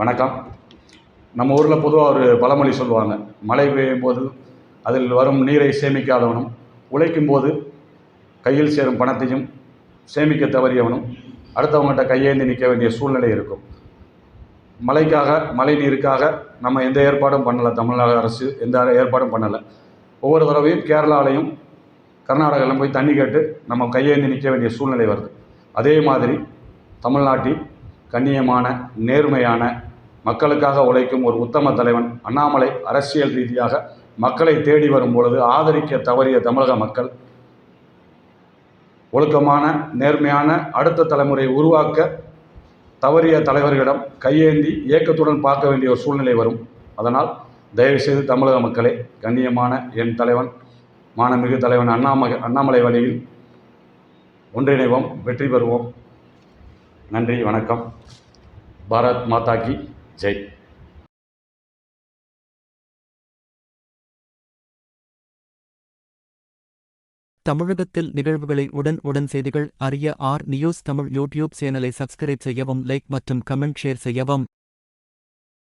வணக்கம். நம்ம ஊரில் பொதுவாக ஒரு பழமொழி சொல்லுவாங்க மழை பெய்யும் போது அதில் வரும் நீரை சேமிக்காதவனும் உழைக்கும் போது கையில் சேரும் பணத்தையும் சேமிக்க தவறியவனும் அடுத்தவங்ககிட்ட கையேந்தி நிற்க வேண்டிய சூழ்நிலை இருக்கும். மழைக்காக மழை நீருக்காக நம்ம எந்த ஏற்பாடும் பண்ணலை தமிழ்நாடு அரசு எந்த ஏற்பாடும் பண்ணலை. ஒவ்வொரு தடவையும் கேரளாலையும் கர்நாடகாவிலும் போய் தண்ணி கேட்டு நம்ம கையேந்தி நிற்க வேண்டிய சூழ்நிலை வருது. அதே மாதிரி தமிழ்நாட்டில் கண்ணியமான நேர்மையான மக்களுக்காக உழைக்கும் ஒரு உத்தம தலைவன் அண்ணாமலை அரசியல் ரீதியாக மக்களை தேடி வரும் பொழுது ஆதரிக்க தவறிய தமிழக மக்கள் ஒழுக்கமான நேர்மையான அடுத்த தலைமுறையை உருவாக்க தவறிய தலைவர்களிடம் கையேந்தி இயக்கத்துடன் பார்க்க வேண்டிய ஒரு சூழ்நிலை வரும். அதனால் தயவுசெய்து தமிழக மக்களே கண்ணியமான என் தலைவன் மானமிகு தலைவன் அண்ணாமலை அண்ணாமலை வழியில் ஒன்றிணைவோம் வெற்றி பெறுவோம். நன்றி வணக்கம். பாரத் மாதா கி ஜெய். தமிழகத்தில் நிகழ்வுகளை உடன் உடன் செய்திகள் அறிய ஆர் நியூஸ் தமிழ் யூடியூப் சேனலை சப்ஸ்கிரைப் செய்யவும் லைக் மற்றும் கமெண்ட் ஷேர் செய்யவும்.